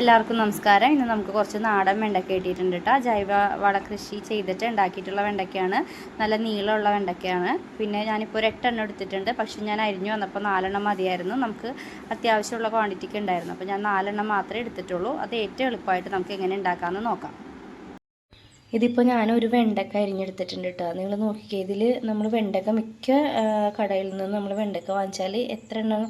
എല്ലാവർക്കും നമസ്കാരം. ഇന്ന് നമുക്ക് കുറച്ച് നാടൻ വെണ്ടയ്ക്ക കിട്ടിയിട്ടുണ്ട് കേട്ടോ ജൈവ വള കൃഷി ചെയ്തിട്ട് ഉണ്ടാക്കിയിട്ടുള്ള വെണ്ടയ്ക്കയാണ് നല്ല നീളമുള്ള വെണ്ടയ്ക്കയാണ് പിന്നെ ഞാനിപ്പോൾ ഒരു എട്ടെണ്ണം എടുത്തിട്ടുണ്ട്. പക്ഷെ ഞാൻ അരിഞ്ഞു വന്നപ്പോൾ നാലെണ്ണം മതിയായിരുന്നു. നമുക്ക് അത്യാവശ്യമുള്ള ക്വാണ്ടിറ്റിക്ക് ഉണ്ടായിരുന്നു. അപ്പോൾ ഞാൻ നാലെണ്ണം മാത്രമേ എടുത്തിട്ടുള്ളൂ. അത് ഏറ്റവും എളുപ്പമായിട്ട് നമുക്ക് എങ്ങനെ ഉണ്ടാക്കാമെന്ന് നോക്കാം. ഇതിപ്പോൾ ഞാനൊരു വെണ്ടക്ക അരിഞ്ഞെടുത്തിട്ടുണ്ട് കേട്ടോ നിങ്ങൾ നോക്കിക്കേ ഇതിൽ നമ്മൾ വെണ്ടക്ക മിക്ക കടയിൽ നിന്ന് നമ്മൾ വെണ്ടക്ക വാങ്ങിച്ചാൽ എത്ര എണ്ണം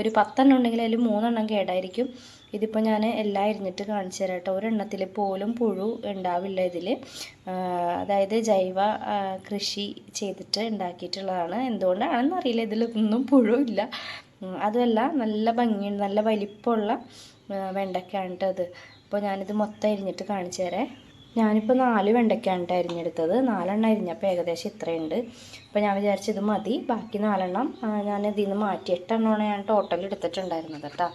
ഒരു പത്തെണ്ണം ഉണ്ടെങ്കിൽ അതിൽ മൂന്നെണ്ണം കേടായിരിക്കും. ഇതിപ്പോൾ ഞാൻ എല്ലാം അരിഞ്ഞിട്ട് കാണിച്ചു തരാം കേട്ടോ. ഒരെണ്ണത്തിൽ പോലും പുഴു ഉണ്ടാവില്ല ഇതിൽ അതായത് ജൈവ കൃഷി ചെയ്തിട്ട് ഉണ്ടാക്കിയിട്ടുള്ളതാണ്. എന്തുകൊണ്ടാണെന്ന് അറിയില്ല. ഇതിലൊന്നും പുഴു ഇല്ല. അതുമല്ല നല്ല ഭംഗിയുണ്ട് നല്ല വലിപ്പമുള്ള വെണ്ടയ്ക്കാണ് കേട്ടോ അത് അപ്പോൾ ഞാനിത് മൊത്തം അരിഞ്ഞിട്ട് കാണിച്ചു തരാം. ഞാനിപ്പോൾ നാല് വെണ്ടയ്ക്കാണ് കേട്ടോ അരിഞ്ഞെടുത്തത്. നാലെണ്ണം അരിഞ്ഞപ്പോൾ ഏകദേശം ഇത്രയുണ്ട്. അപ്പോൾ ഞാൻ വിചാരിച്ചത് മതി. ബാക്കി നാലെണ്ണം ഇതിൽ നിന്ന് മാറ്റി. എട്ടെണ്ണമാണ് ഞാൻ ടോട്ടൽ എടുത്തിട്ടുണ്ടായിരുന്നത് കേട്ടോ.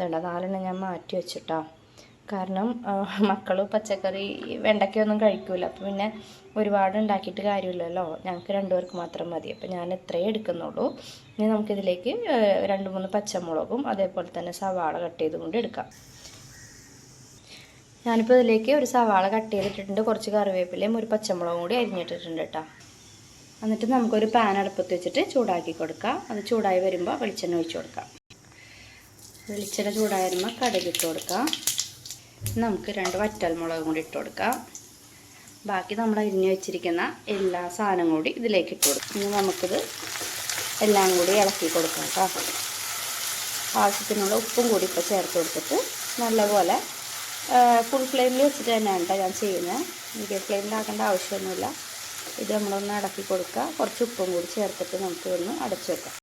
ഇതുണ്ട് നാലെണ്ണം ഞാൻ മാറ്റി വെച്ചിട്ടോ. കാരണം മക്കൾ പച്ചക്കറി വെണ്ടയ്ക്കൊന്നും കഴിക്കൂല. അപ്പോൾ പിന്നെ ഒരുപാട് ഉണ്ടാക്കിയിട്ട് കാര്യമില്ലല്ലോ. ഞങ്ങൾക്ക് രണ്ടുപേർക്ക് മാത്രം മതി. അപ്പോൾ ഞാൻ ഇത്രയേ എടുക്കുന്നുള്ളൂ. ഇനി നമുക്കിതിലേക്ക് രണ്ട് മൂന്ന് പച്ചമുളകും അതേപോലെ തന്നെ സവാള കട്ട് ചെയ്തുകൊണ്ട് എടുക്കാം. ഞാനിപ്പോൾ ഇതിലേക്ക് ഒരു സവാള കട്ട് ചെയ്തിട്ടിട്ടുണ്ട്. കുറച്ച് കറിവേപ്പിലയും ഒരു പച്ചമുളകും കൂടി അരിഞ്ഞിട്ടിട്ടുണ്ട് കേട്ടോ. എന്നിട്ട് നമുക്കൊരു പാൻ അടുപ്പത്ത് വെച്ചിട്ട് ചൂടാക്കി കൊടുക്കാം. അത് ചൂടായി വരുമ്പോൾ വെളിച്ചെണ്ണ ഒഴിച്ച് കൊടുക്കാം. വെളിച്ചെണ്ണ ചൂടായി വരുമ്പോൾ കടുക് ഇട്ട് കൊടുക്കാം. നമുക്ക് രണ്ട് വറ്റൽമുളകും കൂടി ഇട്ട് കൊടുക്കാം. ബാക്കി നമ്മൾ അരിഞ്ഞ് വെച്ചിരിക്കുന്ന എല്ലാ സാധനവും കൂടി ഇതിലേക്ക് ഇട്ട് കൊടുക്കാം. ഇനി നമുക്കിത് എല്ലാം കൂടി ഇളക്കി കൊടുക്കാം കേട്ടോ. ആവശ്യത്തിനുള്ള ഉപ്പും കൂടി ഇപ്പോൾ ചേർത്ത് കൊടുത്തിട്ട് നല്ലപോലെ ഫുൾ ഫ്ലെയിമിൽ വെച്ചിട്ട് തന്നെയാണ് കേട്ടോ ഞാൻ ചെയ്യുന്നത്. മീഡിയം ഫ്ലെയിമിലാക്കേണ്ട ആവശ്യമൊന്നുമില്ല. ഇത് നമ്മളൊന്ന് ഇളക്കി കൊടുക്കുക കുറച്ച് ഉപ്പും കൂടി ചേർത്തിട്ട് നമുക്ക് ഒന്ന് അടച്ചു വെക്കാം.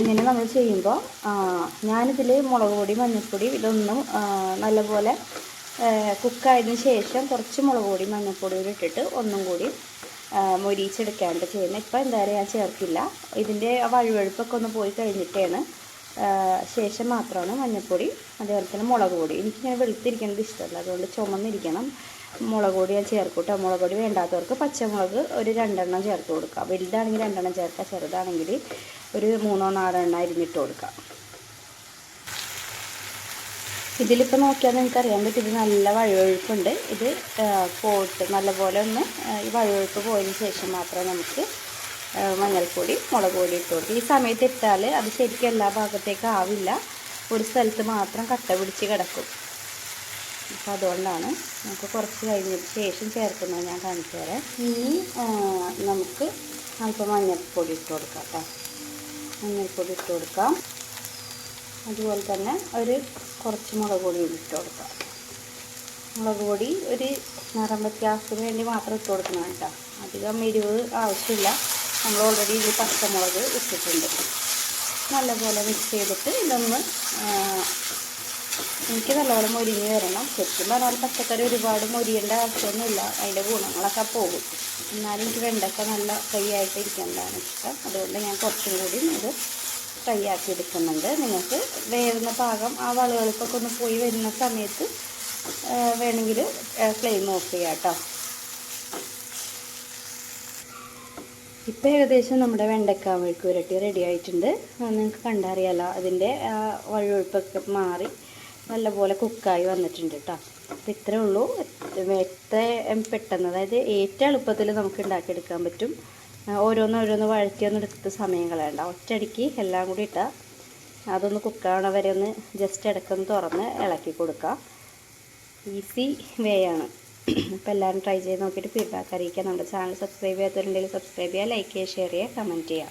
ഇങ്ങനെ നമ്മൾ ചെയ്യുമ്പോൾ ഞാനിതിൽ മുളക് പൊടി മഞ്ഞൾപ്പൊടി ഇതൊന്നും നല്ലപോലെ കുക്കായതിനു ശേഷം കുറച്ച് മുളക് പൊടി മഞ്ഞൾപ്പൊടി കൂടി ഇട്ടിട്ട് ഒന്നും കൂടി മൊരിയിച്ചെടുക്കാണ്ട് ചെയ്യുന്നത്. ഇപ്പം എന്തായാലും ഞാൻ ചേർക്കില്ല. ഇതിന്റെ വഴുവഴുപ്പൊക്കെ ഒന്ന് പോയി കഴിഞ്ഞിട്ടാണ്. ശേഷം മാത്രമാണ് മഞ്ഞൾപ്പൊടി അതേപോലെ തന്നെ മുളക് പൊടി. എനിക്കിങ്ങനെ വെളുത്തിരിക്കുന്നത് ഇഷ്ടമല്ല. അതുകൊണ്ട് ചുമന്നിരിക്കണം. മുളക് പൊടി ഞാൻ ചേർക്കൂട്ടോ മുളക് പൊടി വേണ്ടാത്തവർക്ക് പച്ചമുളക് ഒരു രണ്ടെണ്ണം ചേർത്ത് കൊടുക്കുക വലുതാണെങ്കിൽ രണ്ടെണ്ണം ചേർക്കുക ചെറുതാണെങ്കിൽ ഒരു മൂന്നോ നാലോ എണ്ണ അരിഞ്ഞിട്ട് കൊടുക്കാം. ഇതിലിപ്പോൾ നോക്കിയാൽ നിങ്ങൾക്ക് അറിയാൻ പറ്റും ഇത് നല്ല വഴുവഴുപ്പുണ്ട്. ഇത് പോട്ട് നല്ലപോലെ ഒന്ന് ഈ വഴുവഴുപ്പ് പോയതിന് ശേഷം മാത്രമേ നമുക്ക് മഞ്ഞൾപ്പൊടി മുളക് പൊടി ഇട്ട് കൊടുക്കും. ഈ സമയത്ത് ഇട്ടാൽ അത് ശരിക്കും എല്ലാ ഭാഗത്തേക്കും ആവില്ല. ഒരു സ്ഥലത്ത് മാത്രം കട്ട പിടിച്ച് കിടക്കും. അപ്പോൾ അതുകൊണ്ടാണ് നമുക്ക് കുറച്ച് കഴിഞ്ഞതിന് ശേഷം ചേർക്കുന്നത് ഞാൻ കാണിച്ചു തരാം ഇനി നമുക്ക് അല്പം മഞ്ഞൾപ്പൊടി ഇട്ട് കൊടുക്കാം കേട്ടോ. മഞ്ഞൾപ്പൊടി ഇട്ട് കൊടുക്കാം അതുപോലെ തന്നെ ഒരു കുറച്ച് മുളക് പൊടി ഇട്ട് കൊടുക്കാം മുളക് പൊടി ഒരു നിറം വ്യത്യാസത്തിന് വേണ്ടി മാത്രം ഇട്ട് കൊടുക്കണം കേട്ടോ. അധികം എരിവ് ആവശ്യമില്ല. നമ്മൾ ഓൾറെഡി ഇത് പച്ചമുളക് ഇട്ടിട്ടുണ്ട്. നല്ലപോലെ മിക്സ് ചെയ്തിട്ട് ഇതൊന്ന് എനിക്ക് നല്ലോണം മൊരിഞ്ഞ് വരണം. ശരിക്കും പറഞ്ഞാൽ പച്ചക്കറി ഒരുപാട് മൊരിയേണ്ട ആവശ്യമൊന്നുമില്ല. അതിന്റെ ഗുണങ്ങളൊക്കെ പോകും. എന്നാലും എനിക്ക് വെണ്ടക്ക നല്ല ഫ്രൈ ആയിട്ട് ഇരിക്കേണ്ടതാണ് ഇഷ്ടം. അതുകൊണ്ട് ഞാൻ കുറച്ചും കൂടി ഇത് ഫ്രൈ ആക്കി എടുക്കുന്നുണ്ട്. നിങ്ങൾക്ക് വേവുന്ന പാകം ആ വളകൾക്കൊക്കെ ഒന്ന് പോയി വരുന്ന സമയത്ത് വേണമെങ്കിൽ ഫ്ലെയിം ഓഫ് ചെയ്യാം കേട്ടോ. ഇപ്പം ഏകദേശം നമ്മുടെ വെണ്ടക്ക മെഴുക്ക് പുരട്ടി റെഡി ആയിട്ടുണ്ട്. നിങ്ങൾക്ക് കണ്ടറിയാലോ. അതിന്റെ വഴുവഴുപ്പൊക്കെ മാറി നല്ലപോലെ കുക്കായി വന്നിട്ടുണ്ട് കേട്ടോ അപ്പം ഇത്രയേ ഉള്ളൂ. എത്ര പെട്ടെന്ന് അതായത് ഏറ്റവും എളുപ്പത്തിൽ നമുക്ക് ഉണ്ടാക്കിയെടുക്കാൻ പറ്റും. ഓരോന്ന് ഓരോന്ന് വഴറ്റിയൊന്നും എടുത്ത് സമയം കളയണ്ട. ഒറ്റയടിക്ക് എല്ലാം കൂടി ഇട്ടാൽ അതൊന്ന് കുക്കാവണ വരെ ഒന്ന് ജസ്റ്റ് ഇടക്കൊന്ന് തുറന്ന് ഇളക്കി കൊടുക്കാം. ഈസി വേ ആണ്. അപ്പോൾ എല്ലാവരും ട്രൈ ചെയ്ത് നോക്കിയിട്ട് ഫീഡ്ബാക്ക് അറിയിക്കുക. നമ്മുടെ ചാനൽ സബ്സ്ക്രൈബ് ചെയ്യാത്തവരുണ്ടെങ്കിൽ സബ്സ്ക്രൈബ് ചെയ്യുക ലൈക്ക് ചെയ്യുക ഷെയർ ചെയ്യുക കമന്റ് ചെയ്യുക.